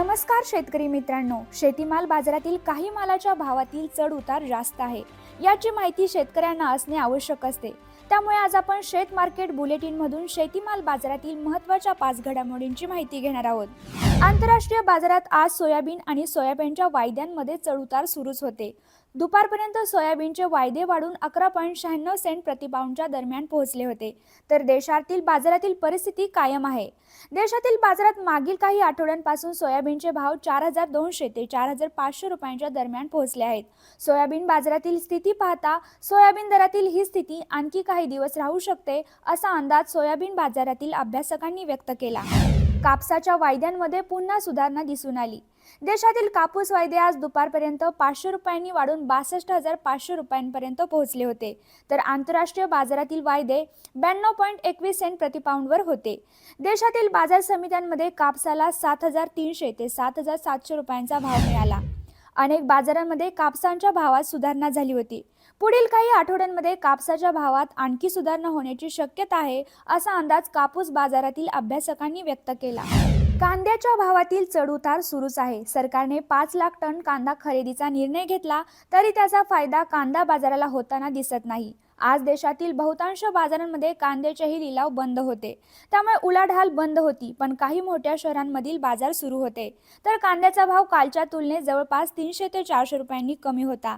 नमस्कार शेतकरी मित्रांनो. शेतीमाल बाजारातील काही मालाच्या भावातील चढ उतार जास्त आहे. याची माहिती शेतकऱ्यांना असणे आवश्यक असते. त्यामुळे आज आपण शेत मार्केट बुलेटिनमधून शेतीमाल बाजारातील महत्त्वाच्या पाच घडामोडींची माहिती घेणार आहोत. आंतरराष्ट्रीय बाजारात आज सोयाबीन आणि सोयाबीनच्या वायद्यांमध्ये चढउतार सुरूच होते. दुपारपर्यंत सोयाबीनचे वायदे वाढून अकरा पॉईंट शहाण्णव सेंट प्रतिपाऊंडच्या दरम्यान पोहोचले होते. तर देशातील बाजारातील परिस्थिती कायम आहे. देशातील बाजारात मागील काही आठवड्यांपासून सोयाबीनचे भाव चार हजार दोनशे ते चार हजार पाचशे रुपयांच्या दरम्यान पोहोचले आहेत. सोयाबीन बाजारातील स्थिती पाहता सोयाबीन दरातील ही स्थिती आणखी काही दिवस राहू शकते असा अंदाज सोयाबीन बाजारातील अभ्यासकांनी व्यक्त केला. कापसाच्या वायद्यांमध्ये पुन्हा सुधारणा दिसून आली. देशातील कापूस वायदे आज दुपारपर्यंत पाचशे रुपयांनी वाढून बासष्ट हजार पाचशे रुपयांपर्यंत पोहोचले होते. तर आंतरराष्ट्रीय बाजारातील वायदे ब्याण्णव पॉईंट एकवीस सेंट प्रतिपाऊंडवर होते. देशातील बाजार समित्यांमध्ये कापसाला सात हजार तीनशे ते सात हजार सातशे रुपयांचा भाव मिळाला. अनेक बाजारांमध्ये कापसांच्या भावात सुधारणा झाली होती. पुढील काही आठवड्यांमध्ये कापसाच्या भावात आणखी सुधारणा होण्याची शक्यता आहे असा अंदाज कापूस बाजारातील अभ्यासकांनी व्यक्त केला. कांद्याच्या भावातील चढउतार सुरूच आहे. सरकारने पाच लाख टन कांदा खरेदीचा निर्णय घेतला तरी त्याचा फायदा कांदा बाजाराला होताना दिसत नाही. आज देशातील बहुतांश बाजारांमध्ये कांद्याचेही लिलाव बंद होते. त्यामुळे उलाढाल बंद होती पण काही मोठ्या शहरांमधील बाजार सुरू होते. तर कांद्याचा भाव कालच्या तुलनेत जवळपास तीनशे ते चारशे रुपयांनी कमी होता.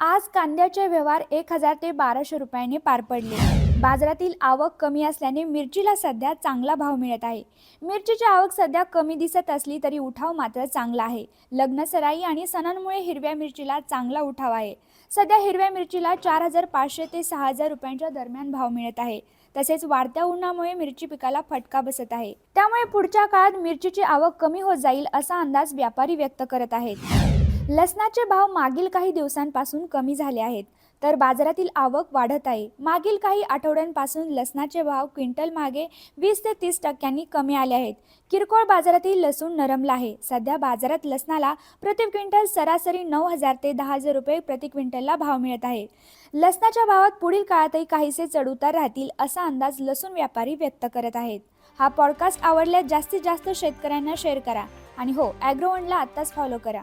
आज कांद्याचे व्यवहार एक हजार ते बाराशे रुपयांनी पार पडले. बाजारातील आवक कमी असल्याने मिरचीला सध्या चांगला भाव मिळत आहे. मिरचीची आवक सध्या कमी दिसत असली तरी उठाव मात्र चांगला आहे. लग्न सराई आणि सणांमुळे हिरव्या मिरचीला चांगला उठाव आहे. सध्या हिरव्या मिरचीला चार हजार पाचशे ते सहा हजार रुपयांच्या दरम्यान भाव मिळत आहे. तसेच वाढत्या उन्हामुळे मिरची पिकाला फटका बसत आहे. त्यामुळे पुढच्या काळात मिरचीची आवक कमी होत जाईल असा अंदाज व्यापारी व्यक्त करत आहेत. लसणाचे भाव मागील काही दिवसांपासून कमी झाले आहेत तर बाजारातील आवक वाढत आहे. मागील काही आठवड्यांपासून लसणाचे भाव क्विंटल मागे वीस ते तीस टक्क्यांनी कमी आले आहेत. किरकोळ बाजारातील लसूण नरमला आहे. सध्या बाजारात लसणाला प्रति क्विंटल सरासरी नऊ हजार ते दहा हजार रुपये प्रति क्विंटलला भाव मिळत आहे. लसणाच्या भावात पुढील काळातही काहीसे चढउतार राहतील असा अंदाज लसूण व्यापारी व्यक्त करत आहेत. हा पॉडकास्ट आवडल्यास जास्तीत जास्त शेतकऱ्यांना शेअर करा. आणि हो ॲग्रोवनला आत्ताच फॉलो करा.